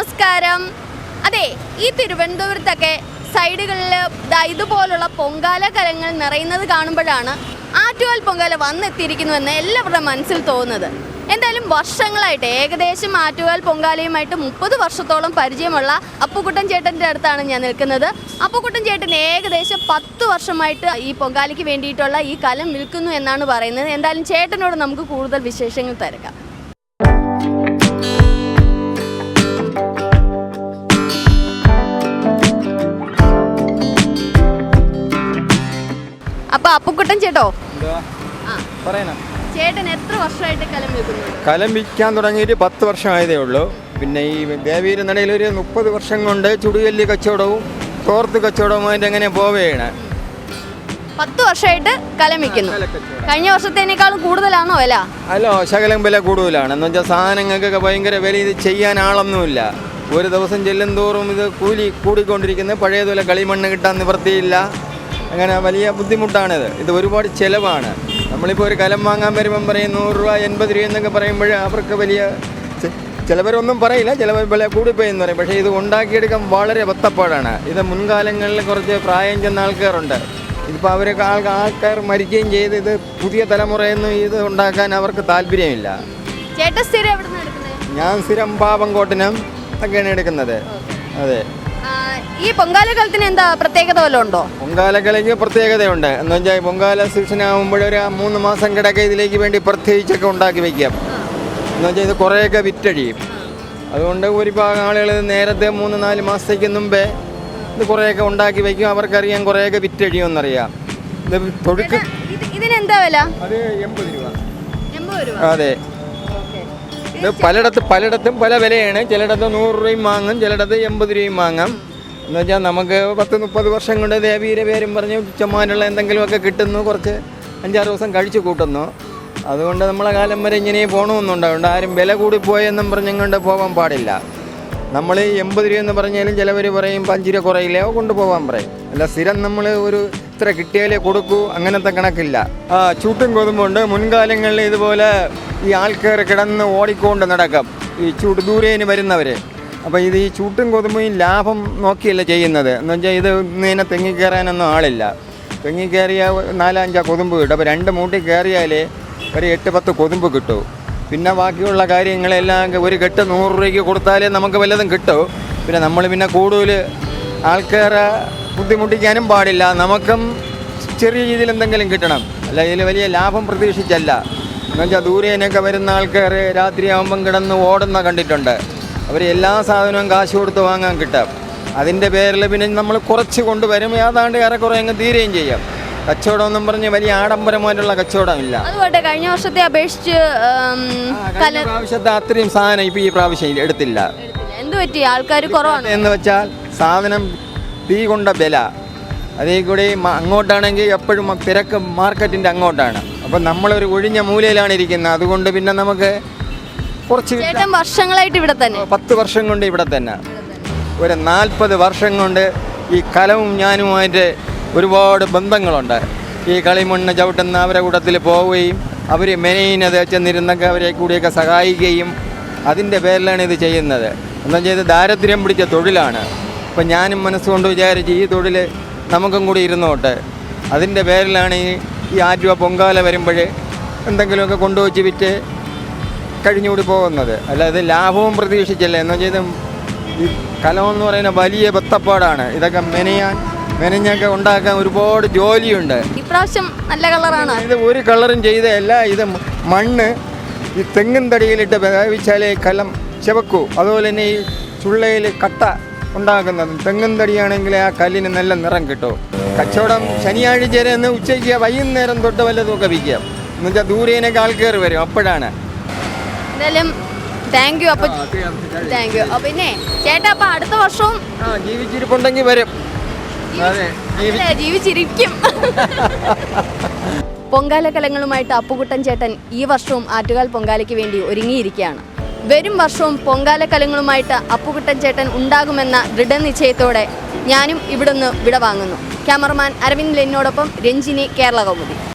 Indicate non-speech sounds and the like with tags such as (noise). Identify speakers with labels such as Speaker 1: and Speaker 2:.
Speaker 1: നമസ്കാരം. അതെ ഈ തിരുവനന്തപുരത്തൊക്കെ സൈഡുകളിൽ ഇതുപോലുള്ള പൊങ്കാല കലങ്ങൾ നിറയുന്നത് കാണുമ്പോഴാണ് ആറ്റുകാൽ പൊങ്കാല വന്നെത്തിയിരിക്കുന്നുവെന്ന് എല്ലാവരുടെ മനസ്സിൽ തോന്നുന്നത്. എന്തായാലും വർഷങ്ങളായിട്ട് ഏകദേശം ആറ്റുകാൽ പൊങ്കാലയുമായിട്ട് മുപ്പത് വർഷത്തോളം പരിചയമുള്ള അപ്പുക്കുട്ടൻ ചേട്ടന്റെ അടുത്താണ് ഞാൻ നിൽക്കുന്നത്. അപ്പുക്കുട്ടൻ ചേട്ടൻ ഏകദേശം പത്ത് വർഷമായിട്ട് ഈ പൊങ്കാലയ്ക്ക് വേണ്ടിയിട്ടുള്ള ഈ കലം വിൽക്കുന്നു എന്നാണ് പറയുന്നത്. എന്തായാലും ചേട്ടനോട് നമുക്ക് കൂടുതൽ വിശേഷങ്ങൾ തിരക്കാം അപ്പൊ അപ്പുക്കുട്ടൻ ചേട്ടോ? ചേട്ടൻ എത്ര വർഷമായിട്ട് കലം വിൽക്കുന്നുണ്ട്
Speaker 2: കലം വിൽക്കാൻ തുടങ്ങിയിട്ട് പത്ത് വർഷമായതേ ഉള്ളൂ. പിന്നെ ഈ ദേവിയുടെ നടയിൽ ഒരു മുപ്പത് വർഷം കൊണ്ട് ചുടുകല്ലി കച്ചവടവും തോർത്ത് അതിന്റെ എങ്ങനെ പോവുകയാണ്.
Speaker 1: പത്ത് വർഷമായിട്ട് കലം വിൽക്കുന്നു. കഴിഞ്ഞ വർഷത്തേനേക്കാളും കൂടുതലാണോ വില?
Speaker 2: അല്ല ശകലം വില കൂടുതലാണ്. എന്ന് വെച്ചാൽ സാധനങ്ങൾക്കൊക്കെ ഭയങ്കര വില. ഇത് ചെയ്യാൻ ആളൊന്നുമില്ല. ഒരു ദിവസം ചെല്ലും തോറും ഇത് കൂലി കൂടിക്കൊണ്ടിരിക്കുന്നത് പഴയതുപോലെ കളിമണ്ണ് കിട്ടാൻ നിവൃത്തിയില്ല. അങ്ങനെ വലിയ ബുദ്ധിമുട്ടാണിത്. ഇത് ഒരുപാട് ചിലവാണ്. നമ്മളിപ്പോൾ ഒരു കലം വാങ്ങാൻ വരുമ്പം പറയും നൂറ് രൂപ എൺപത് രൂപ എന്നൊക്കെ പറയുമ്പോൾ അവർക്ക് വലിയ ചിലവരൊന്നും പറയില്ല. ചിലവർ വില കൂടിപ്പോയി എന്ന് പറയും. പക്ഷേ ഇത് ഉണ്ടാക്കിയെടുക്കാൻ വളരെ ബത്തപ്പാടാണ് ഇത് മുൻകാലങ്ങളിൽ കുറച്ച് പ്രായം ചെന്ന ആൾക്കാരുണ്ട്. ഇതിപ്പോൾ അവരൊക്കെ ആൾ ആൾക്കാർ മരിക്കുകയും ചെയ്ത് ഇത് പുതിയ തലമുറയൊന്നും ഇത് ഉണ്ടാക്കാൻ അവർക്ക് താല്പര്യമില്ല. ഞാൻ സ്ഥിരം പാപം കോട്ടനം ഒക്കെയാണ് എടുക്കുന്നത്. അതെ.
Speaker 1: ഈ പൊങ്കാലകളത്തിന് എന്താ പ്രത്യേകത വല്ലതും ഉണ്ടോ?
Speaker 2: പൊങ്കാലക്കളിക്ക് പ്രത്യേകതയുണ്ട്. എന്ന് വെച്ചാൽ പൊങ്കാല സീസൺ ആകുമ്പോൾ ഒരു മൂന്ന് മാസം കിടക്കെ ഇതിലേക്ക് വേണ്ടി പ്രത്യേകിച്ചൊക്കെ ഉണ്ടാക്കി വെക്കാം. എന്ന് വെച്ചാൽ ഇത് കുറേയൊക്കെ വിറ്റഴിയും. അതുകൊണ്ട് ഭൂരിഭാഗം ആളുകൾ നേരത്തെ മൂന്ന് നാല് മാസത്തേക്ക് മുമ്പേ ഇത് കുറേയൊക്കെ ഉണ്ടാക്കി വയ്ക്കും അവർക്കറിയാം കുറേയൊക്കെ വിറ്റഴിയുമെന്നറിയാം. ഇത് തൊടുക്ക്
Speaker 1: ചേട്ടാ, ഇതിനെന്താ വില?
Speaker 2: അത് എൺപത് രൂപ. അതെ. ഇത് പലയിടത്ത് പലയിടത്തും പല വിലയാണ്. ചിലയിടത്ത് നൂറ് രൂപയും വാങ്ങും. ചിലയിടത്ത് എൺപത് രൂപയും വാങ്ങാം. എന്ന് വെച്ചാൽ നമുക്ക് പത്ത് മുപ്പത് വർഷം കൊണ്ട് ദേവീരെ പേരും പറഞ്ഞ് ചുമ്മാനുള്ള എന്തെങ്കിലുമൊക്കെ കിട്ടുന്നു കുറച്ച് അഞ്ചാറ് ദിവസം കഴിച്ചു കൂട്ടുന്നു. അതുകൊണ്ട് നമ്മളെ കാലം വരെ ഇങ്ങനെ പോകണമെന്നുണ്ട് അതുകൊണ്ട് ആരും വില കൂടിപ്പോയെന്നും പറഞ്ഞുകൊണ്ട് പോകാൻ പാടില്ല. നമ്മൾ എൺപത് എന്ന് പറഞ്ഞാലും ചിലവർ പറയും അഞ്ച് രൂപ കുറയില്ലേ കൊണ്ടുപോകാൻ പറയും. അല്ല സ്ഥിരം നമ്മൾ ഒരു ഇത്ര കിട്ടിയാലേ കൊടുക്കൂ അങ്ങനത്തെ കണക്കില്ല. ആ ചൂട്ടും കൊതുമ്പുണ്ട് മുൻകാലങ്ങളിൽ ഇതുപോലെ ഈ ആൾക്കാർ കിടന്ന് ഓടിക്കൊണ്ട് നടക്കും. ഈ ചൂട് ദൂരേന് വരുന്നവർ അപ്പോൾ ഇത് ഈ ചൂട്ടും കൊതുമ്പും ലാഭം നോക്കിയല്ല ചെയ്യുന്നത്? എന്ന് വെച്ചാൽ ഇത് ഇങ്ങനെ തെങ്ങി കയറാനൊന്നും ആളില്ല. തെങ്ങി കയറിയ നാലഞ്ചാ കൊതുമ്പ് കിട്ടും. അപ്പോൾ രണ്ട് മൂട്ടി കയറിയാലേ ഒരു എട്ട് പത്ത് കൊതുമ്പ് കിട്ടും. പിന്നെ ബാക്കിയുള്ള കാര്യങ്ങളെല്ലാം ഒരു കെട്ട് നൂറ് രൂപയ്ക്ക് കൊടുത്താലേ നമുക്ക് വല്ലതും കിട്ടും. പിന്നെ നമ്മൾ പിന്നെ കൂടുതൽ ആൾക്കാരെ ബുദ്ധിമുട്ടിക്കാനും പാടില്ല. നമുക്കും ചെറിയ രീതിയിൽ എന്തെങ്കിലും കിട്ടണം. അല്ല ഇതിൽ വലിയ ലാഭം പ്രതീക്ഷിച്ചല്ല. എന്നുവെച്ചാൽ ദൂരേനൊക്കെ വരുന്ന ആൾക്കാർ രാത്രിയാകുമ്പം കിടന്ന് ഓടുന്ന കണ്ടിട്ടുണ്ട്. അവർ എല്ലാ സാധനവും കാശ് കൊടുത്ത് വാങ്ങാൻ കിട്ടാം. അതിന്റെ പേരിൽ പിന്നെ നമ്മൾ കുറച്ച് കൊണ്ടുവരും. ഏതാണ്ട് ഏറെക്കുറെ അങ്ങ് തീരുകയും ചെയ്യാം. കച്ചവടം എന്നും പറഞ്ഞ് വലിയ ആഡംബരമായിട്ടുള്ള കച്ചവടമില്ല.
Speaker 1: അതുകൊണ്ട് കഴിഞ്ഞ വർഷത്തെ അപേക്ഷിച്ച്
Speaker 2: പ്രാവശ്യത്തെ അത്രയും സാധനം ഇപ്പം ഈ പ്രാവശ്യം എടുത്തില്ല.
Speaker 1: എന്ത് പറ്റി? ആൾക്കാർ കുറവാണ്?
Speaker 2: എന്ന് വെച്ചാൽ സാധനം തീ കൊണ്ട വില. അതേ കൂടി അങ്ങോട്ടാണെങ്കിൽ എപ്പോഴും തിരക്ക് മാർക്കറ്റിന്റെ അങ്ങോട്ടാണ്. അപ്പം നമ്മളൊരു ഒഴിഞ്ഞ മൂലയിലാണ് ഇരിക്കുന്നത്. അതുകൊണ്ട് പിന്നെ നമുക്ക് കുറച്ച്
Speaker 1: ചേട്ടൻ വർഷങ്ങളായിട്ട് ഇവിടെ തന്നെ.
Speaker 2: പത്ത് വർഷം കൊണ്ട് ഇവിടെ തന്നെ. ഒരു നാൽപ്പത് വർഷം കൊണ്ട് ഈ കലവും ഞാനുമായിട്ട് ഒരുപാട് ബന്ധങ്ങളുണ്ട്. ഈ കളിമണ്ണ് ചവിട്ടുന്ന അവരെ കൂട്ടത്തിൽ പോവുകയും അവർ മെനയിനത് ചെന്നിരുന്നൊക്കെ അവരെ കൂടിയൊക്കെ സഹായിക്കുകയും അതിന്റെ പേരിലാണ് ഇത് ചെയ്യുന്നത്. എന്താ ചെയ്ത് ദാരിദ്ര്യം പിടിച്ച തൊഴിലാണ്. അപ്പം ഞാനും മനസ്സുകൊണ്ട് വിചാരിച്ച് ഈ തൊഴിൽ നമുക്കും കൂടി ഇരുന്നോട്ടെ. അതിന്റെ പേരിലാണ് ഈ ഈ ആറ്റുവ പൊങ്കാല വരുമ്പോൾ എന്തെങ്കിലുമൊക്കെ കൊണ്ടുവച്ച് വിറ്റ് കഴിഞ്ഞുകൂടി പോകുന്നത്. അല്ലാതെ ലാഭവും പ്രതീക്ഷിച്ചല്ല. എന്ന് വെച്ചാൽ ഈ കലം എന്ന് പറയുന്ന വലിയ ബത്തപ്പാടാണ്. ഇതൊക്കെ മെനയാൻ മെനഞ്ഞൊക്കെ ഉണ്ടാക്കാൻ ഒരുപാട് ജോലിയുണ്ട്.
Speaker 1: ഇപ്രാവശ്യം നല്ല കളറാണ്.
Speaker 2: ഇത് ഒരു കളറും ചെയ്തതല്ല ഇത് മണ്ണ് ഈ തെങ്ങിൻ തടിയിലിട്ട് വേവിച്ചാലേ കലം ചെവക്കൂ. അതുപോലെ തന്നെ ഈ ചുള്ളയിൽ കട്ട ഉണ്ടാക്കുന്നത് തെങ്ങും തടിയാണെങ്കിൽ ആ കല്ലിന് നല്ല നിറം കിട്ടും. കച്ചവടം ശനിയാഴ്ച വരെ ഒന്ന് ഉച്ചയ്ക്ക് വൈകുന്നേരം തൊട്ട് വല്ലതും ഒക്കെ വിൽക്കാം. എന്നുവെച്ചാൽ ദൂരേനൊക്കെ ആൾക്കാർ വരും. അപ്പോഴാണ്.
Speaker 1: എന്തായാലും താങ്ക് യു അപ്പൊ താങ്ക് യു പിന്നെ ചേട്ടാ അപ്പൊ അടുത്ത വർഷവും
Speaker 2: ജീവിച്ചിരിപ്പുണ്ടെങ്കിൽ വരും.
Speaker 1: ജീവിച്ചിരിക്കും. (laughs) പൊങ്കാല കലങ്ങളുമായിട്ട് അപ്പുകുട്ടൻ ചേട്ടൻ ഈ വർഷവും ആറ്റുകാൽ പൊങ്കാലയ്ക്ക് വേണ്ടി ഒരുങ്ങിയിരിക്കുകയാണ്. വരും വർഷവും പൊങ്കാല കലങ്ങളുമായിട്ട് അപ്പുകുട്ടൻ ചേട്ടൻ ഉണ്ടാകുമെന്ന ദൃഢനിശ്ചയത്തോടെ ഞാനും ഇവിടുന്ന് വിട വാങ്ങുന്നു ക്യാമറമാൻ അരവിന്ദ് ലെന്നോടൊപ്പം രഞ്ജിനി കേരള കൗമുദി